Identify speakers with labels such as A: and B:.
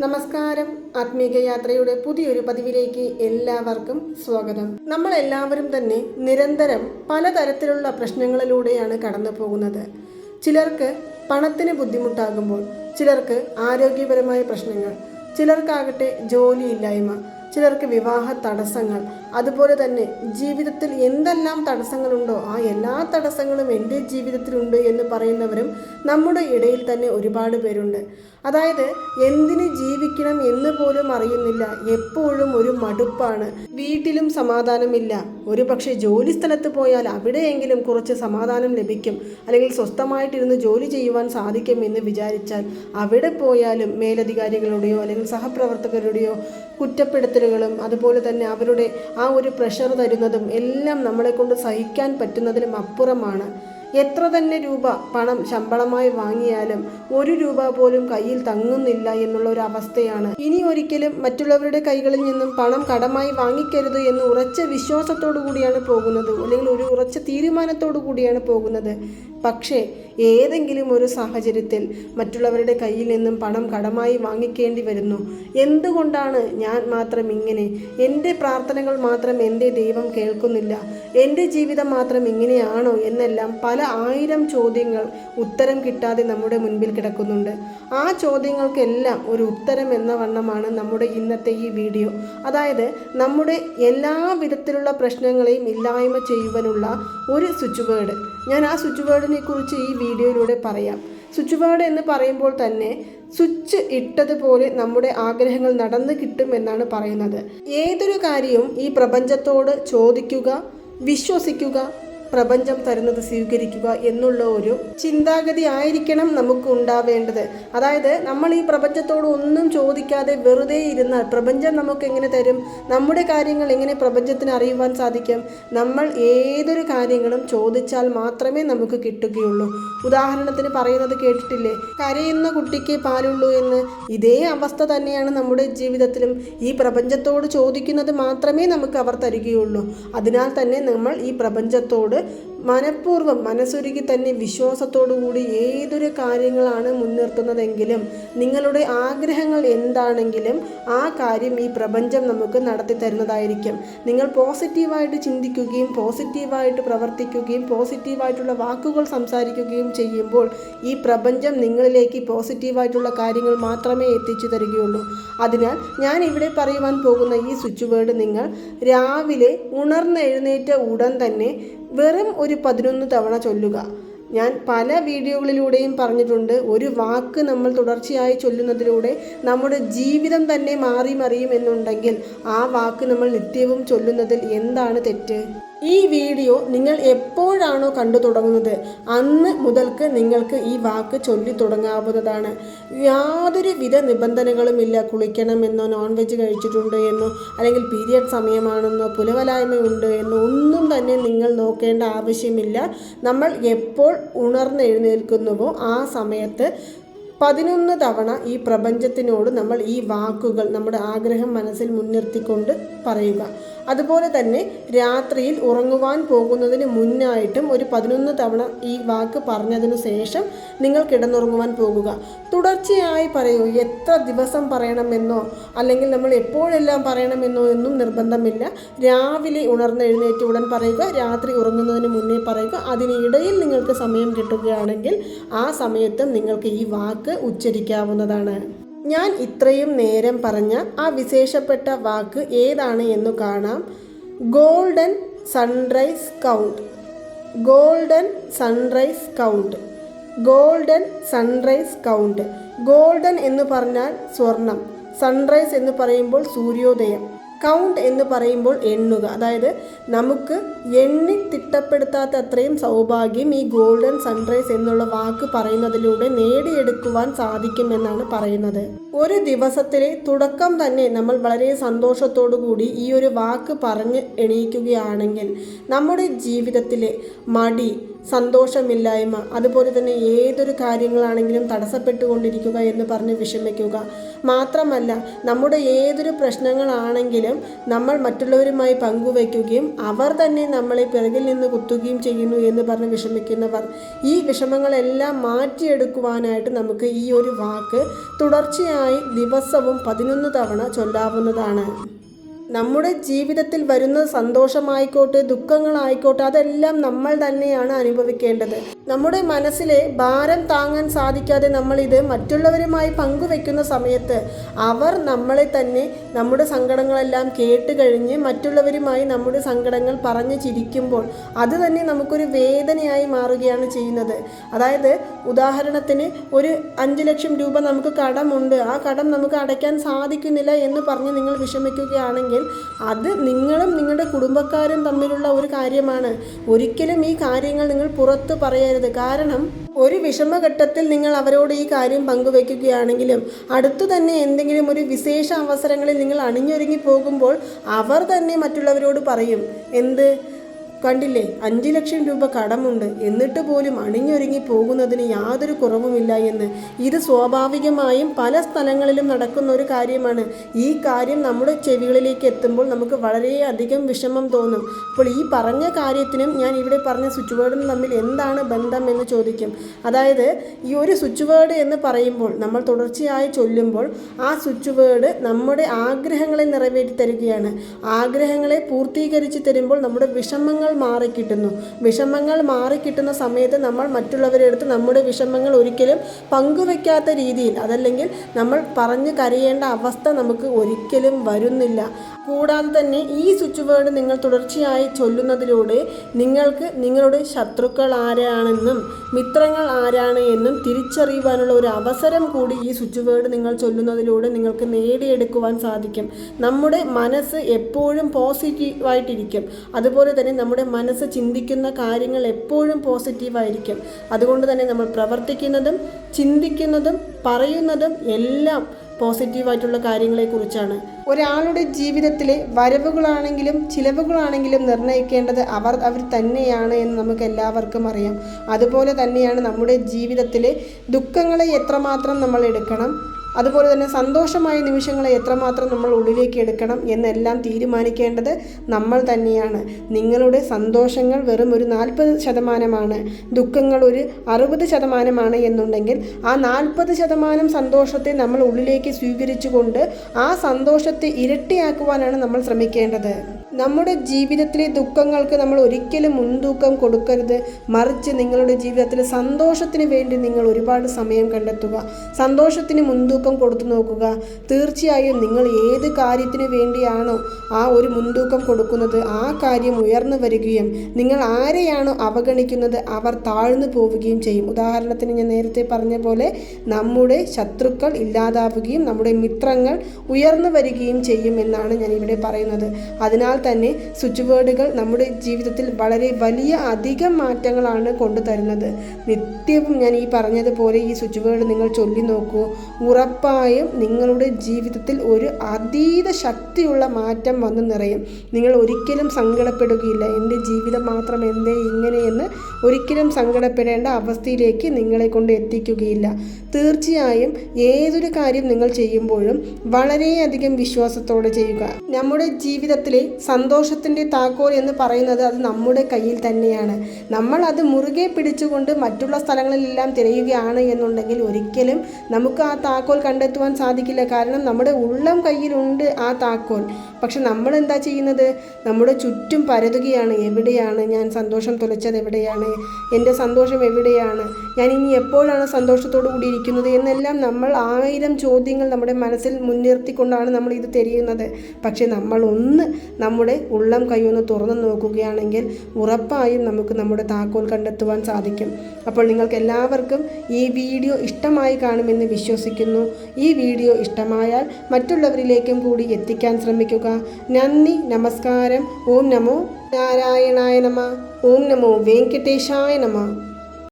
A: നമസ്കാരം. ആത്മീക യാത്രയുടെ പുതിയൊരു പതിവിലേക്ക് എല്ലാവർക്കും സ്വാഗതം. നമ്മൾ എല്ലാവരും തന്നെ നിരന്തരം പലതരത്തിലുള്ള പ്രശ്നങ്ങളിലൂടെയാണ് കടന്നു പോകുന്നത് ചിലർക്ക് പണത്തിന് ബുദ്ധിമുട്ടാകുമ്പോൾ ചിലർക്ക് ആരോഗ്യപരമായ പ്രശ്നങ്ങൾ ചിലർക്കാകട്ടെ ജോലിയില്ലായ്മ ചിലർക്ക് വിവാഹ തടസ്സങ്ങൾ. അതുപോലെ തന്നെ ജീവിതത്തിൽ എന്തെല്ലാം തടസ്സങ്ങളുണ്ടോ ആ എല്ലാ തടസ്സങ്ങളും എന്റെ ജീവിതത്തിലുണ്ട് എന്ന് പറയുന്നവരും നമ്മുടെ ഇടയിൽ തന്നെ ഒരുപാട് പേരുണ്ട്. അതായത് എന്തിന് ജീവിക്കണം എന്ന് പോലും അറിയുന്നില്ല. എപ്പോഴും ഒരു മടുപ്പാണ്. വീട്ടിലും സമാധാനമില്ല. ഒരു പക്ഷേ ജോലി സ്ഥലത്ത് പോയാൽ അവിടെയെങ്കിലും കുറച്ച് സമാധാനം ലഭിക്കും. അല്ലെങ്കിൽ സ്വസ്ഥമായിട്ടിരുന്ന് ജോലി ചെയ്യുവാൻ സാധിക്കും എന്ന് വിചാരിച്ചാൽ അവിടെ പോയാലും മേലധികാരികളുടെയോ അല്ലെങ്കിൽ സഹപ്രവർത്തകരുടെയോ കുറ്റപ്പെടുത്തലുകളും അതുപോലെ തന്നെ അവരുടെ ആ ഒരു പ്രഷർ തരുന്നതും എല്ലാം നമ്മളെ കൊണ്ട് സഹിക്കാൻ പറ്റുന്നതിലും അപ്പുറമാണ്. എത്ര തന്നെ രൂപ പണം ശമ്പളമായി വാങ്ങിയാലും ഒരു രൂപ പോലും കയ്യിൽ തങ്ങുന്നില്ല എന്നുള്ള ഒരു അവസ്ഥയാണ്. ഇനി ഒരിക്കലും മറ്റുള്ളവരുടെ കൈകളിൽ നിന്നും പണം കടമായി വാങ്ങിക്കരുത് എന്ന് ഉറച്ച വിശ്വാസത്തോടു കൂടിയാണ് പോകുന്നത്. അല്ലെങ്കിൽ ഒരു ഉറച്ച തീരുമാനത്തോടു കൂടിയാണ് പോകുന്നത്. പക്ഷേ ഏതെങ്കിലും ഒരു സാഹചര്യത്തിൽ മറ്റുള്ളവരുടെ കയ്യിൽ നിന്നും പണം കടമായി വാങ്ങിക്കേണ്ടി വരുന്നു. എന്തുകൊണ്ടാണ് ഞാൻ മാത്രം ഇങ്ങനെ? എന്റെ പ്രാർത്ഥനകൾ മാത്രം എന്റെ ദൈവം കേൾക്കുന്നില്ല. എന്റെ ജീവിതം മാത്രം ഇങ്ങനെയാണോ എന്നെല്ലാം പല ആയിരം ചോദ്യങ്ങൾ ഉത്തരം കിട്ടാതെ നമ്മുടെ മുൻപിൽ കിടക്കുന്നുണ്ട്. ആ ചോദ്യങ്ങൾക്കെല്ലാം ഒരു ഉത്തരം എന്ന വണ്ണമാണ് നമ്മുടെ ഇന്നത്തെ ഈ വീഡിയോ. അതായത് നമ്മുടെ എല്ലാ വിധത്തിലുള്ള പ്രശ്നങ്ങളെയും ഇല്ലായ്മ ചെയ്യുവാനുള്ള ഒരു സ്വിച്ച് വേർഡ് ഞാൻ ആ സ്വിച്ച് വേർഡിനെ കുറിച്ച് ഈ വീഡിയോയിലൂടെ പറയാം. സ്വിച്ച് വേർഡ് എന്ന് പറയുമ്പോൾ തന്നെ സ്വിച്ച് ഇട്ടതുപോലെ നമ്മുടെ ആഗ്രഹങ്ങൾ നടന്നു കിട്ടും എന്നാണ് പറയുന്നത്. ഏതൊരു കാര്യവും ഈ പ്രപഞ്ചത്തോട് ചോദിക്കുക വിശ്വസിക്കുക പ്രപഞ്ചം തരുന്നത് സ്വീകരിക്കുക എന്നുള്ള ഒരു ചിന്താഗതി ആയിരിക്കണം നമുക്ക് ഉണ്ടാവേണ്ടത്. അതായത് നമ്മൾ ഈ പ്രപഞ്ചത്തോട് ഒന്നും ചോദിക്കാതെ വെറുതെ ഇരുന്നാൽ പ്രപഞ്ചം നമുക്ക് എങ്ങനെ തരും? നമ്മുടെ കാര്യങ്ങൾ എങ്ങനെ പ്രപഞ്ചത്തിന് അറിയുവാൻ സാധിക്കും? നമ്മൾ ഏതൊരു കാര്യങ്ങളും ചോദിച്ചാൽ മാത്രമേ നമുക്ക് കിട്ടുകയുള്ളൂ. ഉദാഹരണത്തിന് പറയുന്നത് കേട്ടിട്ടില്ലേ? കരയുന്ന കുട്ടിക്ക് പാലുള്ളൂ എന്ന്. ഇതേ അവസ്ഥ തന്നെയാണ് നമ്മുടെ ജീവിതത്തിലും. ഈ പ്രപഞ്ചത്തോട് ചോദിക്കുന്നത് മാത്രമേ നമുക്ക് അവർ തരികയുള്ളൂ. അതിനാൽ തന്നെ നമ്മൾ ഈ പ്രപഞ്ചത്തോട് മനഃപൂർവം മനസ്സൊരുക്കി തന്നെ വിശ്വാസത്തോടുകൂടി ഏതൊരു കാര്യങ്ങളാണ് മുൻനിർത്തുന്നതെങ്കിലും നിങ്ങളുടെ ആഗ്രഹങ്ങൾ എന്താണെങ്കിലും ആ കാര്യം ഈ പ്രപഞ്ചം നമുക്ക് നടത്തി തരുന്നതായിരിക്കും. നിങ്ങൾ പോസിറ്റീവായിട്ട് ചിന്തിക്കുകയും പോസിറ്റീവായിട്ട് പ്രവർത്തിക്കുകയും പോസിറ്റീവായിട്ടുള്ള വാക്കുകൾ സംസാരിക്കുകയും ചെയ്യുമ്പോൾ ഈ പ്രപഞ്ചം നിങ്ങളിലേക്ക് പോസിറ്റീവായിട്ടുള്ള കാര്യങ്ങൾ മാത്രമേ എത്തിച്ചു തരികയുള്ളൂ. അതിനാൽ ഞാൻ ഇവിടെ പറയുവാൻ പോകുന്ന ഈ സ്വിച്ച് വേർഡ് നിങ്ങൾ രാവിലെ ഉണർന്നെഴുന്നേറ്റ ഉടൻ തന്നെ വെറും ഒരു പതിനൊന്ന് തവണ ചൊല്ലുക. ഞാൻ പല വീഡിയോകളിലൂടെയും പറഞ്ഞിട്ടുണ്ട് ഒരു വാക്ക് നമ്മൾ തുടർച്ചയായി ചൊല്ലുന്നതിലൂടെ നമ്മുടെ ജീവിതം തന്നെ മാറി മറിയും എന്നുണ്ടെങ്കിൽ ആ വാക്ക് നമ്മൾ നിത്യവും ചൊല്ലുന്നതിൽ എന്താണ് തെറ്റ്? ഈ വീഡിയോ നിങ്ങൾ എപ്പോഴാണോ കണ്ടു തുടങ്ങുന്നത് അന്ന് മുതൽക്ക് നിങ്ങൾക്ക് ഈ വാക്ക് ചൊല്ലി തുടങ്ങാവുന്നതാണ്. യാതൊരു വിധ നിബന്ധനകളുമില്ല കുളിക്കണമെന്നോ നോൺ വെജ് കഴിച്ചിട്ടുണ്ട് എന്നോ അല്ലെങ്കിൽ പീരിയഡ് സമയമാണെന്നോ പുലവലായ്മയുണ്ട് എന്നോ ഒന്നും തന്നെ നിങ്ങൾ നോക്കേണ്ട ആവശ്യമില്ല. നമ്മൾ എപ്പോൾ ഉണർന്നെഴുന്നേൽക്കുന്നുവോ ആ സമയത്ത് പതിനൊന്ന് തവണ ഈ പ്രപഞ്ചത്തിനോട് നമ്മൾ ഈ വാക്കുകൾ നമ്മുടെ ആഗ്രഹം മനസ്സിൽ മുൻനിർത്തിക്കൊണ്ട് പറയുക. അതുപോലെ തന്നെ രാത്രിയിൽ ഉറങ്ങുവാൻ പോകുന്നതിന് മുന്നായിട്ടും ഒരു പതിനൊന്ന് തവണ ഈ വാക്ക് പറഞ്ഞതിനു ശേഷം നിങ്ങൾ കിടന്നുറങ്ങുവാൻ പോകുക. തുടർച്ചയായി പറയൂ എത്ര ദിവസം പറയണമെന്നോ അല്ലെങ്കിൽ നമ്മൾ എപ്പോഴെല്ലാം പറയണമെന്നോ എന്നും നിർബന്ധമില്ല. രാവിലെ ഉണർന്നെഴുന്നേറ്റ് ഉടൻ പറയുക രാത്രി ഉറങ്ങുന്നതിന് മുന്നേ പറയുക. അതിനിടയിൽ നിങ്ങൾക്ക് സമയം കിട്ടുകയാണെങ്കിൽ ആ സമയത്തും നിങ്ങൾക്ക് ഈ വാക്ക് ഉച്ചരിക്കാവുന്നതാണ്. ഞാൻ ഇത്രയും നേരം പറഞ്ഞ ആ വിശേഷപ്പെട്ട വാക്ക് ഏതാണ് എന്ന് കാണാം. Golden sunrise count. Golden sunrise count. Golden sunrise count. Golden എന്ന് പറഞ്ഞാൽ സ്വർണം. സൺറൈസ് എന്ന് പറയുമ്പോൾ സൂര്യോദയം. കൗണ്ട് എന്ന് പറയുമ്പോൾ എണ്ണുക. അതായത് നമുക്ക് എണ്ണി തിട്ടപ്പെടുത്താത്ത അത്രയും സൗഭാഗ്യം ഈ ഗോൾഡൻ സൺറൈസ് എന്നുള്ള വാക്ക് പറയുന്നതിലൂടെ നേടിയെടുക്കുവാൻ സാധിക്കുമെന്നാണ് പറയുന്നത്. ഒരു ദിവസത്തിലെ തുടക്കം തന്നെ നമ്മൾ വളരെ സന്തോഷത്തോടു കൂടി ഈ ഒരു വാക്ക് പറഞ്ഞ് എണീക്കുകയാണെങ്കിൽ നമ്മുടെ ജീവിതത്തിലെ മടി സന്തോഷമില്ലായ്മ. അതുപോലെ തന്നെ ഏതൊരു കാര്യങ്ങളാണെങ്കിലും തടസ്സപ്പെട്ടുകൊണ്ടിരിക്കുക എന്ന് പറഞ്ഞ് വിഷമിക്കുക. മാത്രമല്ല നമ്മുടെ ഏതൊരു പ്രശ്നങ്ങളാണെങ്കിലും നമ്മൾ മറ്റുള്ളവരുമായി പങ്കുവയ്ക്കുകയും അവർ തന്നെ നമ്മളെ പിറകിൽ നിന്ന് കുത്തുകയും ചെയ്യുന്നു എന്ന് പറഞ്ഞ് വിഷമിക്കുന്നവർ ഈ വിഷമങ്ങളെല്ലാം മാറ്റിയെടുക്കുവാനായിട്ട് നമുക്ക് ഈ ഒരു വാക്ക് തുടർച്ചയായി ദിവസവും പതിനൊന്ന് തവണ ചൊല്ലാവുന്നതാണ്. നമ്മുടെ ജീവിതത്തിൽ വരുന്ന സന്തോഷമായിക്കോട്ടെ ദുഃഖങ്ങളായിക്കോട്ടെ അതെല്ലാം നമ്മൾ തന്നെയാണ് അനുഭവിക്കേണ്ടത്. നമ്മുടെ മനസ്സിലെ ഭാരം താങ്ങാൻ സാധിക്കാതെ നമ്മളിത് മറ്റുള്ളവരുമായി പങ്കുവെക്കുന്ന സമയത്ത് അവർ നമ്മളെ തന്നെ നമ്മുടെ സങ്കടങ്ങളെല്ലാം കേട്ട് കഴിഞ്ഞ് മറ്റുള്ളവരുമായി നമ്മുടെ സങ്കടങ്ങൾ പറഞ്ഞ് ചിരിക്കുമ്പോൾ അത് തന്നെ നമുക്കൊരു വേദനയായി മാറുകയാണ് ചെയ്യുന്നത്. അതായത് ഉദാഹരണത്തിന് ഒരു അഞ്ച് ലക്ഷം രൂപ നമുക്ക് കടമുണ്ട്. ആ കടം നമുക്ക് അടയ്ക്കാൻ സാധിക്കുന്നില്ല എന്ന് പറഞ്ഞ് നിങ്ങൾ വിഷമിക്കുകയാണെങ്കിൽ അത് നിങ്ങളും നിങ്ങളുടെ കുടുംബക്കാരും തമ്മിലുള്ള ഒരു കാര്യമാണ്. ഒരിക്കലും ഈ കാര്യങ്ങൾ നിങ്ങൾ പുറത്ത് പറയരുത് കാരണം ഒരു വിഷമഘട്ടത്തിൽ നിങ്ങൾ അവരോട് ഈ കാര്യം പങ്കുവെക്കുകയാണെങ്കിലും അടുത്തു തന്നെ എന്തെങ്കിലും ഒരു വിശേഷ അവസരങ്ങളിൽ നിങ്ങൾ അണിഞ്ഞൊരുങ്ങി പോകുമ്പോൾ അവർ തന്നെ മറ്റുള്ളവരോട് പറയും. എന്ത്? കണ്ടില്ലേ അഞ്ച് ലക്ഷം രൂപ കടമുണ്ട്. എന്നിട്ട് പോലും അണിഞ്ഞൊരുങ്ങി പോകുന്നതിന് യാതൊരു കുറവുമില്ല എന്ന്. ഇത് സ്വാഭാവികമായും പല സ്ഥലങ്ങളിലും നടക്കുന്ന ഒരു കാര്യമാണ്. ഈ കാര്യം നമ്മുടെ ചെവികളിലേക്ക് എത്തുമ്പോൾ നമുക്ക് വളരെയധികം വിഷമം തോന്നും. അപ്പോൾ ഈ പറഞ്ഞ കാര്യത്തിനും ഞാൻ ഇവിടെ പറഞ്ഞ സ്വിച്ച് തമ്മിൽ എന്താണ് ബന്ധം എന്ന് ചോദിക്കും. അതായത് ഈ ഒരു സ്വിച്ച് വേർഡ് എന്ന് പറയുമ്പോൾ നമ്മൾ തുടർച്ചയായി ചൊല്ലുമ്പോൾ ആ സ്വിച്ച് വേർഡ് നമ്മുടെ ആഗ്രഹങ്ങളെ നിറവേറ്റി തരികയാണ് ആഗ്രഹങ്ങളെ പൂർത്തീകരിച്ച് തരുമ്പോൾ നമ്മുടെ വിഷമങ്ങൾ മാറിക്കിട്ടുന്നു വിഷമങ്ങൾ മാറിക്കിട്ടുന്ന സമയത്ത് നമ്മൾ മറ്റുള്ളവരെ അടുത്ത് നമ്മുടെ വിഷമങ്ങൾ ഒരിക്കലും പങ്കുവെക്കാത്ത രീതിയിൽ അതല്ലെങ്കിൽ നമ്മൾ പറഞ്ഞു കരയേണ്ട അവസ്ഥ നമുക്ക് ഒരിക്കലും വരുന്നില്ല. കൂടാതെ തന്നെ ഈ സ്വിച്ച് വേർഡ് നിങ്ങൾ തുടർച്ചയായി ചൊല്ലുന്നതിലൂടെ നിങ്ങൾക്ക് നിങ്ങളുടെ ശത്രുക്കൾ ആരാണെന്നും മിത്രങ്ങൾ ആരാണ് എന്നും തിരിച്ചറിയുവാനുള്ള ഒരു അവസരം കൂടി ഈ സ്വിച്ച് വേർഡ് നിങ്ങൾ ചൊല്ലുന്നതിലൂടെ നിങ്ങൾക്ക് നേടിയെടുക്കുവാൻ സാധിക്കും. നമ്മുടെ മനസ്സ് എപ്പോഴും പോസിറ്റീവായിട്ടിരിക്കും. അതുപോലെ തന്നെ നമ്മുടെ മനസ്സ് ചിന്തിക്കുന്ന കാര്യങ്ങൾ എപ്പോഴും പോസിറ്റീവായിരിക്കും. അതുകൊണ്ട് തന്നെ നമ്മൾ പ്രവർത്തിക്കുന്നതും ചിന്തിക്കുന്നതും പറയുന്നതും എല്ലാം പോസിറ്റീവായിട്ടുള്ള കാര്യങ്ങളെക്കുറിച്ചാണ്. ഒരാളുടെ ജീവിതത്തിലെ വരവുകളാണെങ്കിലും ചിലവുകളാണെങ്കിലും നിർണയിക്കേണ്ടത് അവർ അവർ തന്നെയാണ് എന്ന് നമുക്ക് എല്ലാവർക്കും അറിയാം. അതുപോലെ തന്നെയാണ് നമ്മുടെ ജീവിതത്തിലെ ദുഃഖങ്ങളെ എത്രമാത്രം നമ്മൾ എടുക്കണം. അതുപോലെ തന്നെ സന്തോഷമായ നിമിഷങ്ങളെ എത്രമാത്രം നമ്മൾ ഉള്ളിലേക്ക് എടുക്കണം എന്നെല്ലാം തീരുമാനിക്കേണ്ടത് നമ്മൾ തന്നെയാണ്. നിങ്ങളുടെ സന്തോഷങ്ങൾ വെറും ഒരു നാൽപ്പത് ശതമാനമാണ്. ദുഃഖങ്ങൾ ഒരു അറുപത് ശതമാനമാണ് എന്നുണ്ടെങ്കിൽ ആ നാൽപ്പത് ശതമാനം സന്തോഷത്തെ നമ്മൾ ഉള്ളിലേക്ക് സ്വീകരിച്ചുകൊണ്ട് ആ സന്തോഷത്തെ ഇരട്ടിയാക്കുവാനാണ് നമ്മൾ ശ്രമിക്കേണ്ടത്. നമ്മുടെ ജീവിതത്തിലെ ദുഃഖങ്ങൾക്ക് നമ്മൾ ഒരിക്കലും മുൻതൂക്കം കൊടുക്കരുത്. മറിച്ച് നിങ്ങളുടെ ജീവിതത്തിൽ സന്തോഷത്തിന് വേണ്ടി നിങ്ങൾ ഒരുപാട് സമയം കണ്ടെത്തുക. സന്തോഷത്തിന് മുൻതൂക്കം കൊടുത്തു നോക്കുക. തീർച്ചയായും നിങ്ങൾ ഏത് കാര്യത്തിന് വേണ്ടിയാണോ ആ ഒരു മുൻതൂക്കം കൊടുക്കുന്നത് ആ കാര്യം ഉയർന്നു വരികയും നിങ്ങൾ ആരെയാണോ അവഗണിക്കുന്നത് അവർ താഴ്ന്നു പോവുകയും ചെയ്യും. ഉദാഹരണത്തിന് ഞാൻ നേരത്തെ പറഞ്ഞ പോലെ നമ്മുടെ ശത്രുക്കൾ ഇല്ലാതാവുകയും നമ്മുടെ മിത്രങ്ങൾ ഉയർന്നു വരികയും ചെയ്യും എന്നാണ് ഞാൻ ഇവിടെ പറയുന്നത്. അതിനാൽ തന്നെ സ്വിച്ച് വേർഡുകൾ നമ്മുടെ ജീവിതത്തിൽ വളരെ വലിയ അധികം മാറ്റങ്ങളാണ് കൊണ്ടുതരുന്നത്. നിത്യവും ഞാൻ ഈ പറഞ്ഞതുപോലെ ഈ സ്വിച്ച് വേർഡ് നിങ്ങൾ ചൊല്ലി നോക്കൂ. ഉറപ്പായും നിങ്ങളുടെ ജീവിതത്തിൽ ഒരു അതീത ശക്തിയുള്ള മാറ്റം വന്നു നിറയും. നിങ്ങൾ ഒരിക്കലും സങ്കടപ്പെടുകയില്ല. എന്റെ ജീവിതം മാത്രം എന്തേ ഇങ്ങനെയെന്ന് ഒരിക്കലും സങ്കടപ്പെടേണ്ട അവസ്ഥയിലേക്ക് നിങ്ങളെ കൊണ്ട് എത്തിക്കുകയില്ല. തീർച്ചയായും ഏതൊരു കാര്യം നിങ്ങൾ ചെയ്യുമ്പോഴും വളരെയധികം വിശ്വാസത്തോടെ ചെയ്യുക. നമ്മുടെ ജീവിതത്തിലെ സന്തോഷത്തിന്റെ താക്കോൽ എന്ന് പറയുന്നത് അത് നമ്മുടെ കയ്യിൽ തന്നെയാണ്. നമ്മൾ അത് മുറുകെ പിടിച്ചുകൊണ്ട് മറ്റുള്ള സ്ഥലങ്ങളിലെല്ലാം തിരയുകയാണ് എന്നുണ്ടെങ്കിൽ ഒരിക്കലും നമുക്ക് ആ താക്കോൽ കണ്ടെത്തുവാൻ സാധിക്കില്ല. കാരണം നമ്മുടെ ഉള്ളം കയ്യിലുണ്ട് ആ താക്കോൽ. പക്ഷെ നമ്മൾ എന്താ ചെയ്യുന്നത്? നമ്മുടെ ചുറ്റും പരതുകയാണ്. എവിടെയാണ് ഞാൻ സന്തോഷം തുലച്ചത്? എവിടെയാണ് എന്റെ സന്തോഷം എവിടെയാണ്? ഞാൻ ഇനി എപ്പോഴാണ് സന്തോഷത്തോടു കൂടി ഇരിക്കുന്നത്? എന്നെല്ലാം നമ്മൾ ആയിരം ചോദ്യങ്ങൾ നമ്മുടെ മനസ്സിൽ മുൻനിർത്തിക്കൊണ്ടാണ് നമ്മൾ ഇത് തിരിയുന്നത്. പക്ഷെ നമ്മൾ ഒന്ന് നമ്മുടെ ഉള്ളം കൈയൊന്ന് തുറന്നു നോക്കുകയാണെങ്കിൽ ഉറപ്പായും നമുക്ക് നമ്മുടെ താക്കോൽ കണ്ടെത്തുവാൻ സാധിക്കും. അപ്പോൾ നിങ്ങൾക്ക് എല്ലാവർക്കും ഈ വീഡിയോ ഇഷ്ടമായി കാണുമെന്ന് വിശ്വസിക്കുന്നു. ഈ വീഡിയോ ഇഷ്ടമായാൽ മറ്റുള്ളവരിലേക്കും കൂടി എത്തിക്കാൻ ശ്രമിക്കുക. నన్ని నమస్కారం. ఓం నమో నారాయణాయ నమ. ఓం నమో వెంకటేశాయ నమ.